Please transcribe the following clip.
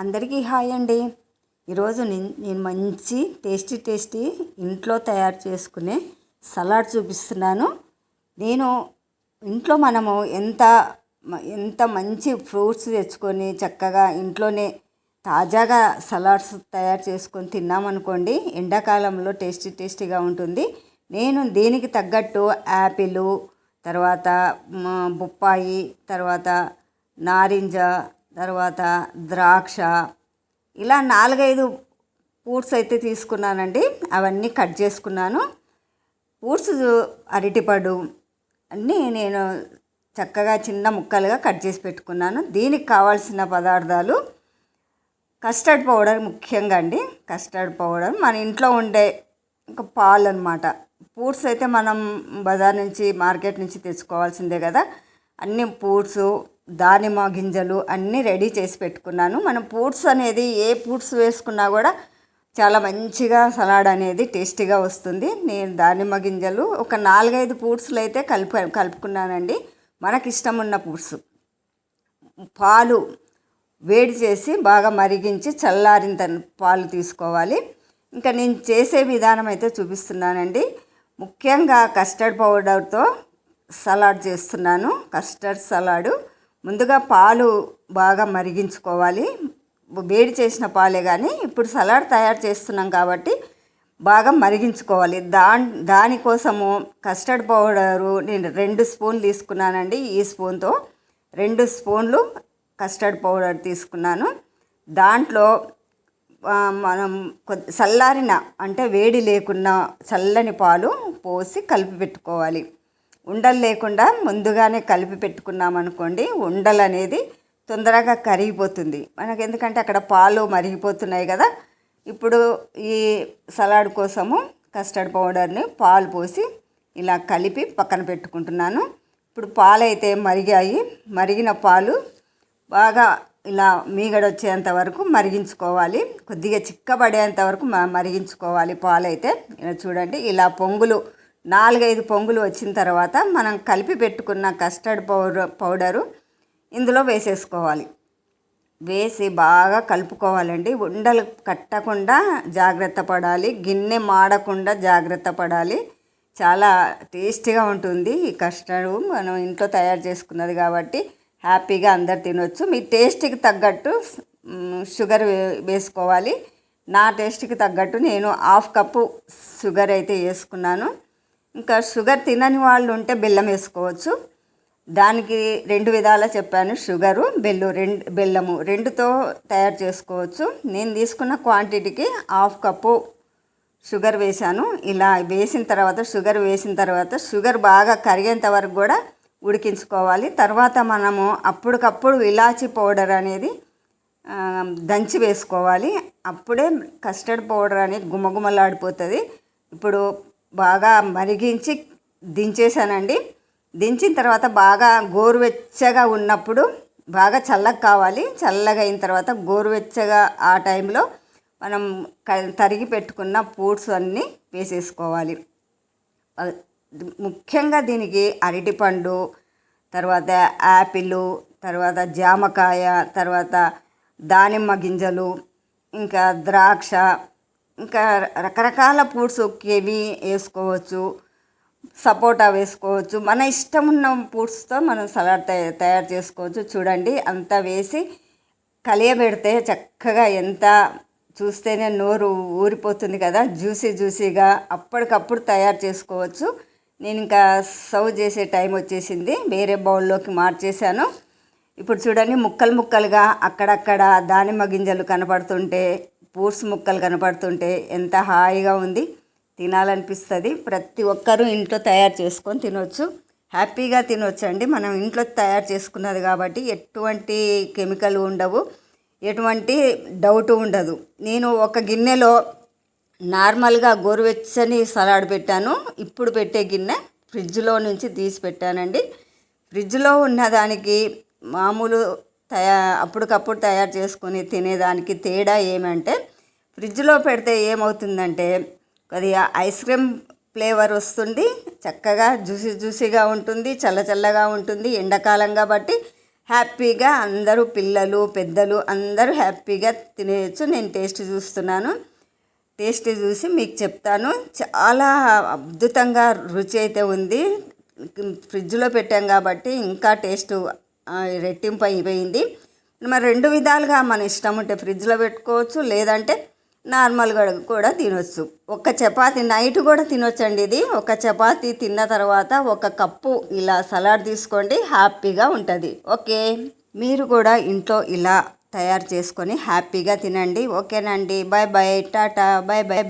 అందరికీ హాయ్ అండి. ఈరోజు నేను మంచి టేస్టీ టేస్టీ ఇంట్లో తయారు చేసుకునే సలాడ్ చూపిస్తున్నాను. నేను ఇంట్లో మనము ఎంత ఎంత మంచి ఫ్రూట్స్ తెచ్చుకొని చక్కగా ఇంట్లోనే తాజాగా సలాడ్స్ తయారు చేసుకొని తిన్నామనుకోండి ఎండాకాలంలో టేస్టీ టేస్టీగా ఉంటుంది. నేను దీనికి తగ్గట్టు యాపిల్ తర్వాత బొప్పాయి తర్వాత నారింజ తర్వాత ద్రాక్ష ఇలా నాలుగైదు ఫ్రూట్స్ అయితే తీసుకున్నానండి. అవన్నీ కట్ చేసుకున్నాను. ఫ్రూట్స్ అరటిపడు అన్నీ నేను చక్కగా చిన్న ముక్కలుగా కట్ చేసి పెట్టుకున్నాను. దీనికి కావాల్సిన పదార్థాలు కస్టర్డ్ పౌడర్ ముఖ్యంగా అండి. కస్టర్డ్ పౌడర్ మన ఇంట్లో ఉండే ఇంకా పాలు అనమాట ఫ్రూట్స్ అయితే మనం బజార్ నుంచి మార్కెట్ నుంచి తెచ్చుకోవాల్సిందే కదా. అన్ని ఫ్రూట్స్ దానిమ్మ గింజలు అన్నీ రెడీ చేసి పెట్టుకున్నాను. మనం ఫ్రూట్స్ అనేది ఏ ఫ్రూట్స్ వేసుకున్నా కూడా చాలా మంచిగా సలాడ్ అనేది టేస్టీగా వస్తుంది. నేను దానిమ్మ గింజలు ఒక నాలుగైదు ఫ్రూట్స్లు అయితే కలుపు కలుపుకున్నానండి. మనకి ఇష్టం ఉన్న ఫ్రూట్స్. పాలు వేడి చేసి బాగా మరిగించి చల్లారిన తన పాలు తీసుకోవాలి. ఇంకా నేను చేసే విధానం అయితే చూపిస్తున్నానండి. ముఖ్యంగా కస్టర్డ్ పౌడర్తో సలాడ్ చేస్తున్నాను. కస్టర్డ్ సలాడు ముందుగా పాలు బాగా మరిగించుకోవాలి. వేడి చేసిన పాలే కానీ ఇప్పుడు సలాడ్ తయారు చేస్తున్నాం కాబట్టి బాగా మరిగించుకోవాలి. దా దానికోసము కస్టర్డ్ పౌడరు నేను రెండు స్పూన్లు తీసుకున్నానండి. ఈ స్పూన్తో రెండు స్పూన్లు కస్టర్డ్ పౌడర్ తీసుకున్నాను. దాంట్లో మనం కొద్ది చల్లారిన అంటే వేడి లేకున్న చల్లని పాలు పోసి కలిపి పెట్టుకోవాలి. ఉండలు లేకుండా ముందుగానే కలిపి పెట్టుకున్నాం అనుకోండి ఉండలు అనేది తొందరగా కరిగిపోతుంది. మనకు ఎందుకంటే అక్కడ పాలు మరిగిపోతున్నాయి కదా. ఇప్పుడు ఈ సలాడ్ కోసము కస్టర్డ్ పౌడర్ని పాలు పోసి ఇలా కలిపి పక్కన పెట్టుకుంటున్నాను. ఇప్పుడు పాలు అయితే మరిగాయి మరిగిన పాలు బాగా ఇలా మీగడ వచ్చేంత వరకు మరిగించుకోవాలి. కొద్దిగా చిక్కబడేంత వరకు మరిగించుకోవాలి పాలైతే. ఇలా చూడండి ఇలా పొంగులు నాలుగైదు పొంగులు వచ్చిన తర్వాత మనం కలిపి పెట్టుకున్న కస్టర్డ్ పౌడర్ పౌడరు ఇందులో వేసేసుకోవాలి. వేసి బాగా కలుపుకోవాలండి. ఉండలు కట్టకుండా జాగ్రత్త పడాలి. గిన్నె మాడకుండా జాగ్రత్త పడాలి. చాలా టేస్టీగా ఉంటుంది ఈ కస్టర్డ్ మనం ఇంట్లో తయారు చేసుకున్నది కాబట్టి హ్యాపీగా అందరు తినొచ్చు. మీ టేస్ట్కి తగ్గట్టు షుగర్ వేసుకోవాలి. నా టేస్ట్కి తగ్గట్టు నేను హాఫ్ కప్పు షుగర్ అయితే వేసుకున్నాను. ఇంకా షుగర్ తినని వాళ్ళు ఉంటే బెల్లం వేసుకోవచ్చు. దానికి రెండు విధాలా చెప్పాను. షుగరు బెల్లు రెండు బెల్లము రెండుతో తయారు చేసుకోవచ్చు. నేను తీసుకున్న క్వాంటిటీకి హాఫ్ కప్పు షుగర్ వేశాను. ఇలా వేసిన తర్వాత షుగర్ వేసిన తర్వాత షుగర్ బాగా కరిగేంత వరకు కూడా ఉడికించుకోవాలి. తర్వాత మనము అప్పటికప్పుడు ఇలాచి పౌడర్ అనేది దంచి వేసుకోవాలి. అప్పుడే కస్టర్డ్ పౌడర్ అనేది గుమగుమలాడిపోతుంది. ఇప్పుడు బాగా మరిగించి దించేసానండి దించిన తర్వాత బాగా గోరువెచ్చగా ఉన్నప్పుడు బాగా చల్లగా కావాలి. చల్లగా అయిన తర్వాత గోరువెచ్చగా ఆ టైంలో మనం క- తరిగి పెట్టుకున్న ఫ్రూట్స్ అన్నీ వేసేసుకోవాలి. ముఖ్యంగా దీనికి అరటిపండు తర్వాత యాపిల్ తర్వాత జామకాయ తర్వాత దానిమ్మ గింజలు ఇంకా ద్రాక్ష ఇంకా రకరకాల ఫ్రూట్స్ కివి వేసుకోవచ్చు సపోటా వేసుకోవచ్చు. మన ఇష్టం ఉన్న ఫ్రూట్స్తో మనం సలాడ్ తయా- తయారు చేసుకోవచ్చు. చూడండి అంతా వేసి కలియబెడితే చక్కగా ఎంత చూస్తేనే నోరు ఊరిపోతుంది కదా. జ్యూసీ జ్యూసీగా అప్పటికప్పుడు తయారు చేసుకోవచ్చు. నేను ఇంకా సర్వ్ చేసే టైం వచ్చేసింది. వేరే బౌల్లోకి మార్చేశాను. ఇప్పుడు చూడండి ముక్కలు ముక్కలుగా అక్కడక్కడ దానిమ్మ గింజలు కనపడుతుంటే పూర్స్ ముక్కలు కనపడుతుంటే ఎంత హాయిగా ఉంది. తినాలనిపిస్తుంది. ప్రతి ఒక్కరూ ఇంట్లో తయారు చేసుకొని తినొచ్చు. హ్యాపీగా తినొచ్చు అండి మనం ఇంట్లో తయారు చేసుకున్నది కాబట్టి ఎటువంటి కెమికల్ ఉండవు. ఎటువంటి డౌట్ ఉండదు. నేను ఒక గిన్నెలో నార్మల్గా గోరువెచ్చని సలాడ్ పెట్టాను. ఇప్పుడు పెట్టే గిన్నె ఫ్రిడ్జ్లో నుంచి తీసి పెట్టానండి. ఫ్రిడ్జ్లో ఉన్న దానికి మామూలు తయా అప్పటికప్పుడు తయారు చేసుకొని తినేదానికి తేడా ఏమంటే ఫ్రిడ్జ్లో పెడితే ఏమవుతుందంటే కొద్దిగా ఐస్ క్రీమ్ ఫ్లేవర్ వస్తుంది చక్కగా జ్యూసీ జ్యూసీగా ఉంటుంది చల్ల చల్లగా ఉంటుంది ఎండాకాలం కాబట్టి హ్యాపీగా అందరూ పిల్లలు పెద్దలు అందరూ హ్యాపీగా తినేయచ్చు. నేను టేస్ట్ చూస్తున్నాను. టేస్ట్ చూసి మీకు చెప్తాను. చాలా అద్భుతంగా రుచి అయితే ఉంది. ఫ్రిడ్జ్లో పెట్టాం కాబట్టి ఇంకా టేస్ట్ రెట్టింపు అయిపోయింది. మరి రెండు విధాలుగా మన ఇష్టం ఉంటే ఫ్రిడ్జ్లో పెట్టుకోవచ్చు లేదంటే నార్మల్గా కూడా తినొచ్చు. ఒక చపాతి నైట్ కూడా తినొచ్చండి ఇది. ఒక చపాతి తిన్న తర్వాత ఒక కప్పు ఇలా సలాడ్ తీసుకోండి హ్యాపీగా ఉంటుంది. ఓకే? మీరు కూడా ఇంట్లో ఇలా తయారు చేసుకొని హ్యాపీగా తినండి. ఓకేనండి. Bye bye. Tata. Bye bye.